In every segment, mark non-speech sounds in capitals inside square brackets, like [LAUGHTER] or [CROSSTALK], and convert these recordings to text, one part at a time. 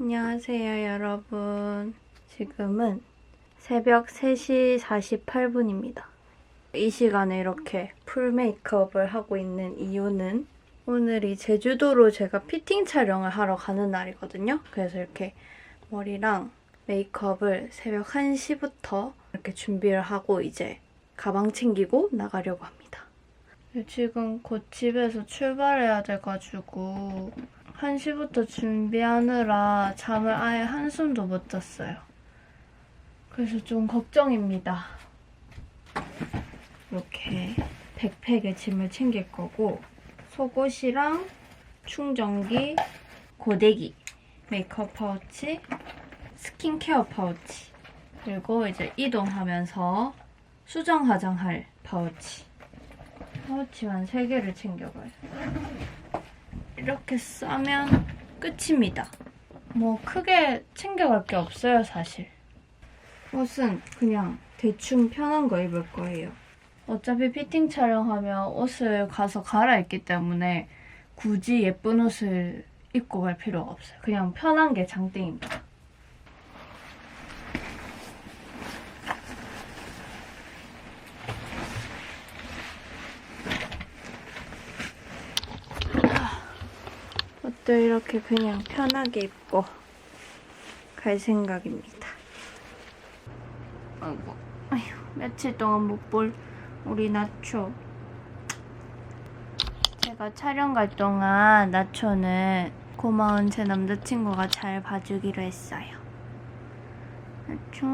안녕하세요, 여러분. 지금은 새벽 3시 48분입니다. 이 시간에 이렇게 풀 메이크업을 하고 있는 이유는 오늘이 제주도로 제가 피팅 촬영을 하러 가는 날이거든요. 그래서 이렇게 머리랑 메이크업을 새벽 1시부터 이렇게 준비를 하고 이제 가방 챙기고 나가려고 합니다. 지금 곧 집에서 출발해야 돼가지고 1시부터 준비하느라 잠을 아예 한숨도 못 잤어요. 그래서 좀 걱정입니다. 이렇게 백팩에 짐을 챙길 거고 속옷이랑 충전기, 고데기, 메이크업 파우치, 스킨케어 파우치 그리고 이제 이동하면서 수정 화장할 파우치 파우치만 3개를 챙겨가요. 이렇게 싸면 끝입니다. 뭐 크게 챙겨갈 게 없어요, 사실. 옷은 그냥 대충 편한 거 입을 거예요. 어차피 피팅 촬영하면 옷을 가서 갈아입기 때문에 굳이 예쁜 옷을 입고 갈 필요가 없어요. 그냥 편한 게 장땡입니다. 옷도 이렇게 그냥 편하게 입고 갈 생각입니다. 아이고, 아휴, 며칠 동안 못 볼 우리 나초. 제가 촬영 갈 동안 나초는 고마운 제 남자친구가 잘 봐주기로 했어요. 나초,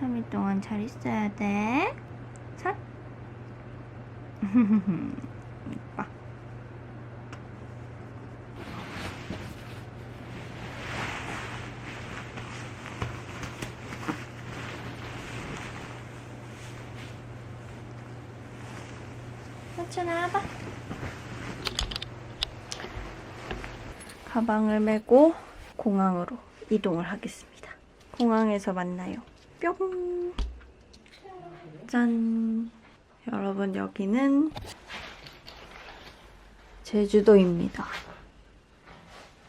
3일 동안 잘 있어야 돼. 자. [LAUGHS] 이뻐. 나초 나와봐. 가방을 메고 공항으로 이동을 하겠습니다. 공항에서 만나요. 뿅! 짠! 여러분, 여기는 제주도입니다.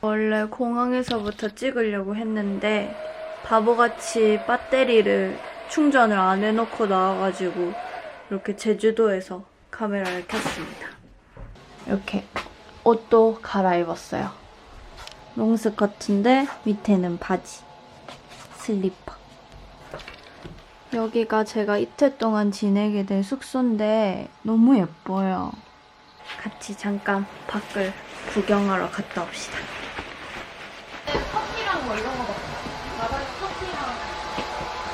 원래 공항에서부터 찍으려고 했는데 바보같이 배터리를 충전을 안 해놓고 나와가지고 이렇게 제주도에서 카메라를 켰습니다. 이렇게 옷도 갈아입었어요. 롱스커트인데 밑에는 바지, 슬리퍼. 여기가 제가 이틀 동안 지내게 될 숙소인데 너무 예뻐요. 같이 잠깐 밖을 구경하러 갔다 옵시다. 커피랑 뭐 이런 거 먹자. 바다에 커피랑.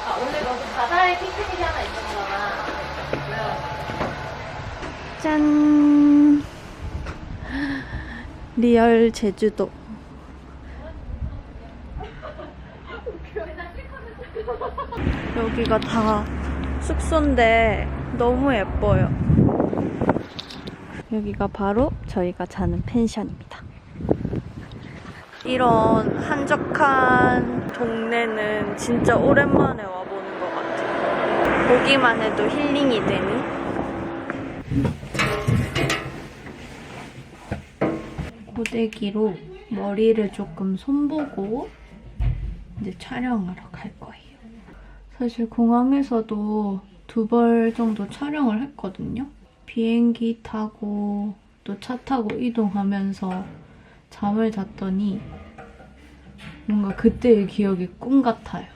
아, 원래 너도 바다에 피크닉이 하나 있었잖아. 짠! 리얼 제주도. 여기가 다 숙소인데 너무 예뻐요. 여기가 바로 저희가 자는 펜션입니다. 이런 한적한 동네는 진짜 오랜만에 와보는 것 같아요. 보기만 해도 힐링이 되니. 고데기로 머리를 조금 손보고 이제 촬영하러 갈 거예요. 사실 공항에서도 두 벌 정도 촬영을 했거든요. 비행기 타고 또 차 타고 이동하면서 잠을 잤더니 뭔가 그때의 기억이 꿈 같아요.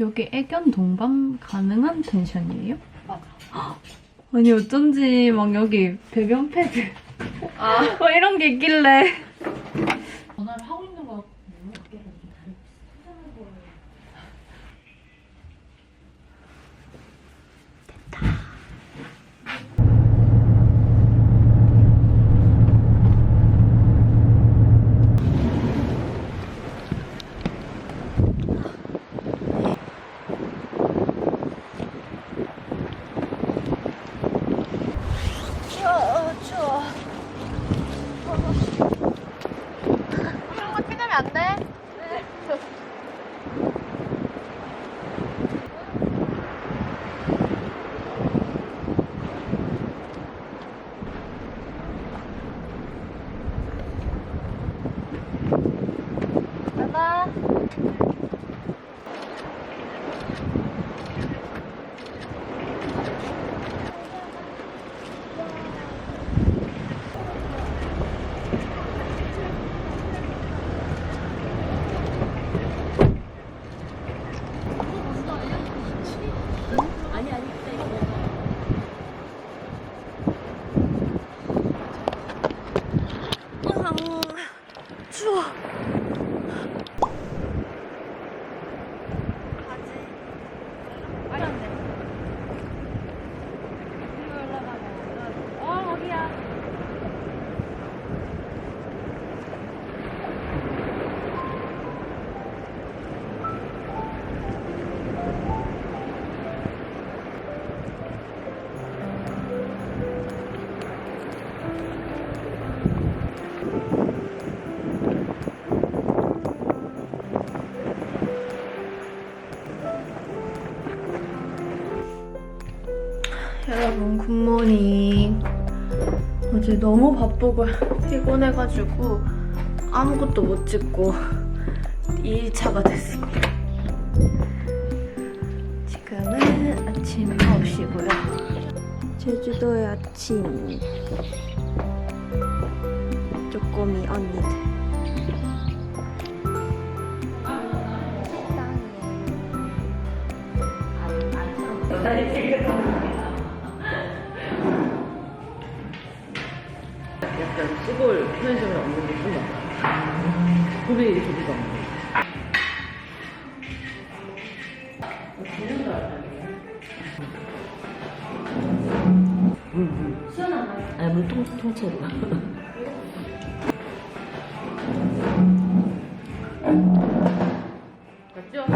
여기 애견 동반 가능한 펜션이에요? 맞아. 아니 어쩐지 막 여기 배변 패드 아. 뭐 이런 게 있길래 여러분 굿모닝 어제 너무 바쁘고 피곤해가지고 아무것도 못 찍고 2일차가 됐습니다. 지금은 아침 9시고요. 제주도의 아침. 쪼꼬미 언니들 약간 시골 편의점에 없는 게 좀나 고비 저기가 없네. 시원한가요? 아니 물통 통째로. 맞죠?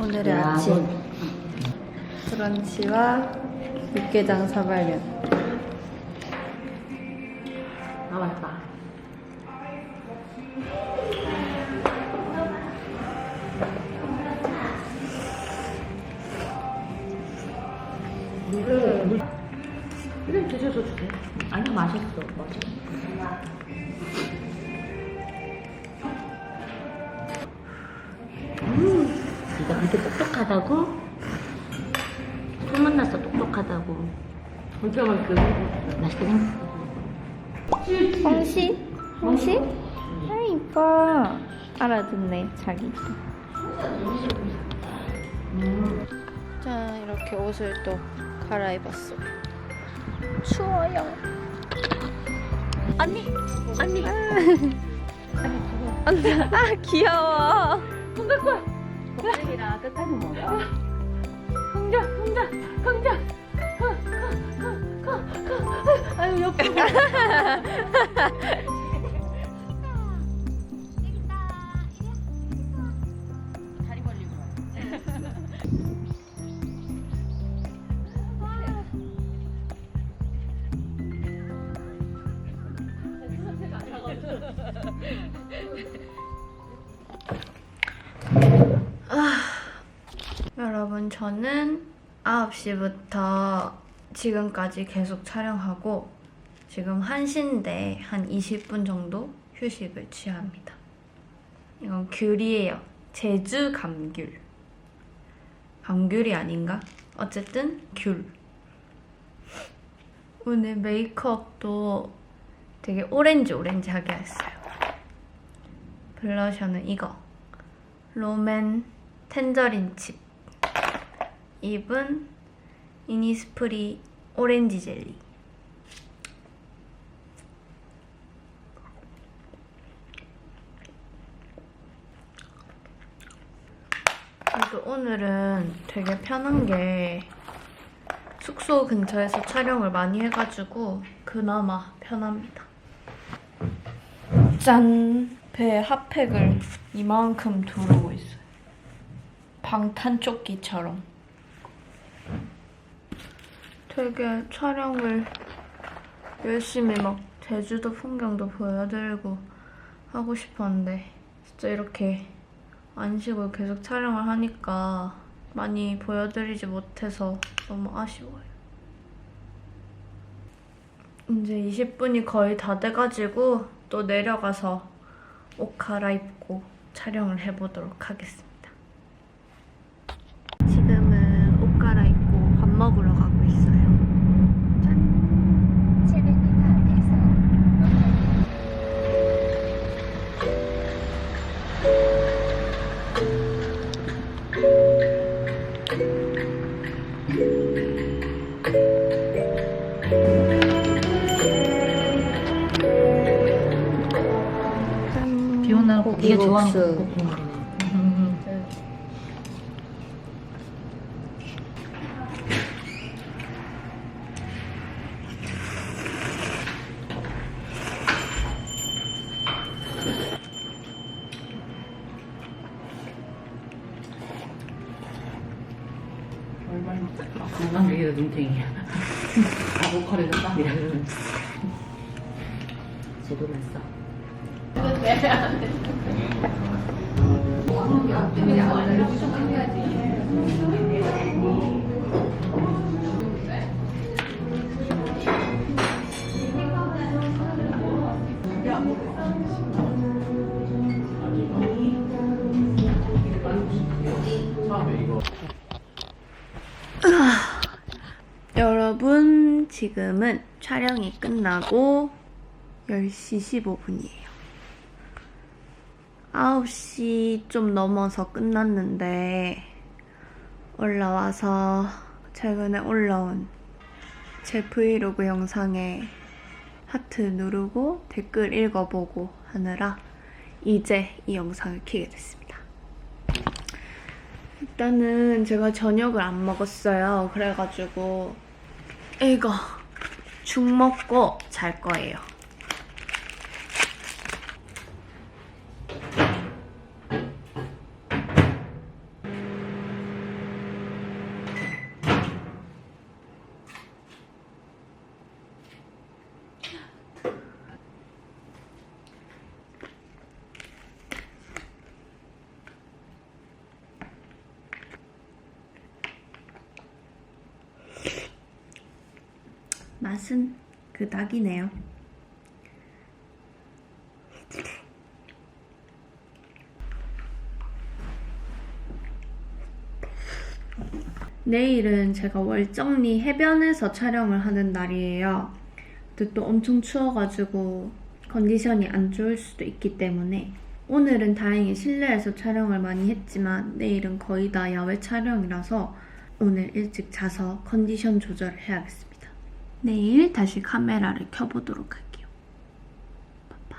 오늘의 야, 아침 브런치와 육개장 사발면 물을 물 그냥 드셔도 주세요. 아니 맛있어. 맞아. 음, 네가 그렇게 똑똑하다고? 소문났어 똑똑하다고. 진짜 맛있게 맛있게 생겼어. 홍시? 홍시? 아 이뻐 알아듣네 자기 자 이렇게 옷을 또 갈아입었어. 추워요. 언니 언니. 언니. [LAUGHS] 아 귀여워. 껍데기랑 끝까지 먹어. 흥자 흥자 흥자. 아유 옆으로 [LAUGHS] 여러분 저는 9시부터 지금까지 계속 촬영하고 지금 1시인데 한 20분 정도 휴식을 취합니다. 이건 귤이에요. 제주 감귤. 감귤이 아닌가? 어쨌든 귤. 오늘 메이크업도 되게 오렌지 오렌지하게 했어요. 블러셔는 이거. 롬앤 텐저린 칩. 입은 이니스프리 오렌지 젤리. 그래도 오늘은 되게 편한 게 숙소 근처에서 촬영을 많이 해가지고 그나마 편합니다. 짠! 배에 핫팩을 이만큼 두르고 있어요. 방탄조끼처럼. 되게 촬영을 열심히 막 제주도 풍경도 보여드리고 하고 싶었는데 진짜 이렇게 안 쉬고 계속 촬영을 하니까 많이 보여드리지 못해서 너무 아쉬워요. 이제 20분이 거의 다 돼가지고 또 내려가서 옷 갈아입고 촬영을 해보도록 하겠습니다. 네가 좋아하는. 국 눈탱이야. 아보카도도 땀이야. 제도 났어. [LAUGHS] 여러분 지금은 촬영이 끝나고 10시 15분이에요. 9시 좀 넘어서 끝났는데 올라와서 최근에 올라온 제 브이로그 영상에 하트 누르고 댓글 읽어보고 하느라 이제 이 영상을 켜게 됐습니다. 일단은 제가 저녁을 안 먹었어요. 그래가지고 이거 죽 먹고 잘 거예요. 맛은 그닥이네요. 내일은 제가 월정리 해변에서 촬영을 하는 날이에요. 근데 또 엄청 추워가지고 컨디션이 안 좋을 수도 있기 때문에 오늘은 다행히 실내에서 촬영을 많이 했지만 내일은 거의 다 야외 촬영이라서 오늘 일찍 자서 컨디션 조절을 해야겠습니다. 내일 다시 카메라를 켜보도록 할게요. 빠빠.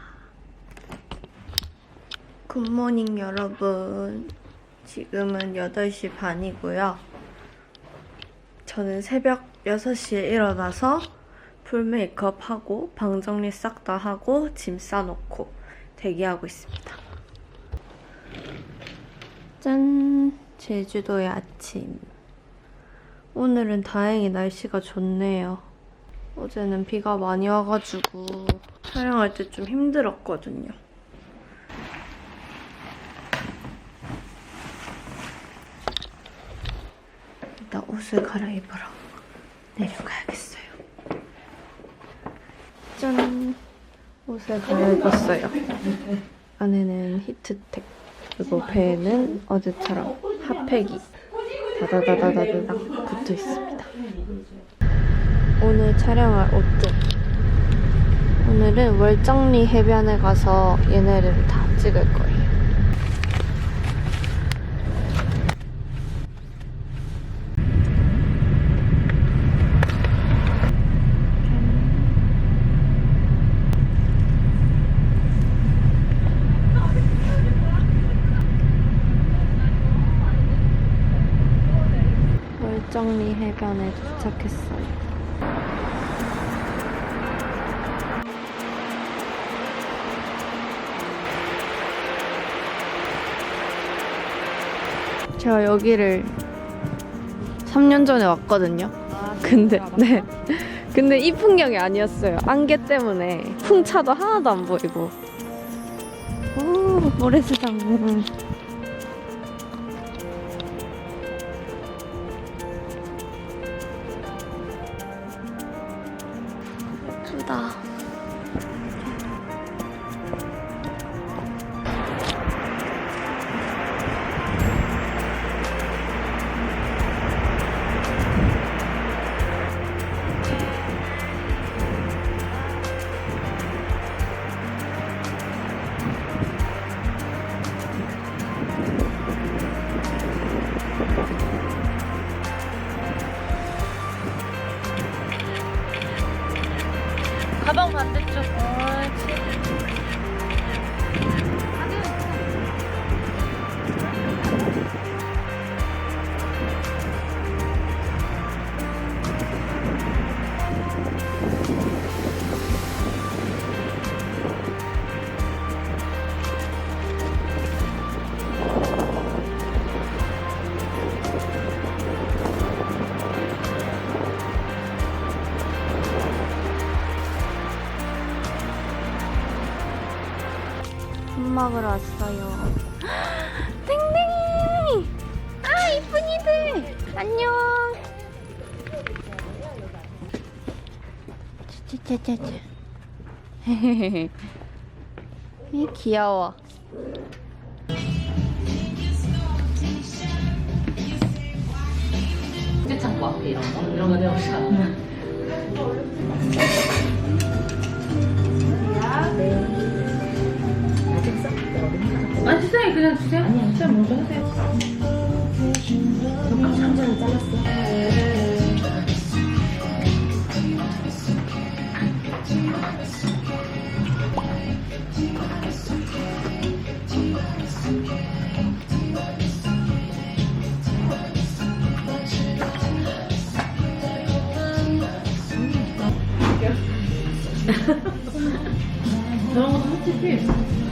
굿모닝 여러분. 지금은 8시 반이고요. 저는 새벽 6시에 일어나서 풀 메이크업 하고 방 정리 싹 다 하고 짐 싸놓고 대기하고 있습니다. 짠! 제주도의 아침. 오늘은 다행히 날씨가 좋네요. 어제는 비가 많이 와가지고 촬영할 때 좀 힘들었거든요. 일단 옷을 갈아입으러 내려가야겠어요. 짠! 옷을 갈아입었어요. 안에는 히트텍, 그리고 배에는 어제처럼 핫팩이 다다다다다다닥 붙어 있습니다. 오늘 촬영할 옷들. 오늘은 월정리 해변에 가서 얘네를 다 찍을 거예요. 월정리 해변에 도착했어요. 제가 여기를 3년 전에 왔거든요. 근데 네. 근데 이 풍경이 아니었어요. 안개 때문에 풍차도 하나도 안 보이고. 오, 모래시장. 예쁘다. 가방 반대쪽. 옳지. 왔어요. 땡땡이! 아, 이쁜이들! 안녕! 짜짜짜짜. [LAUGHS] 이 귀여워. 깨창 막 이런 거 이런 거 내가 사. 아직 썩 어른이니까. 아니 시장에 그냥 주세요. 아니, 아니. 시장 먼저 하세요. 젓가락 한 잔을 잘랐어. 저런 것도 솔직히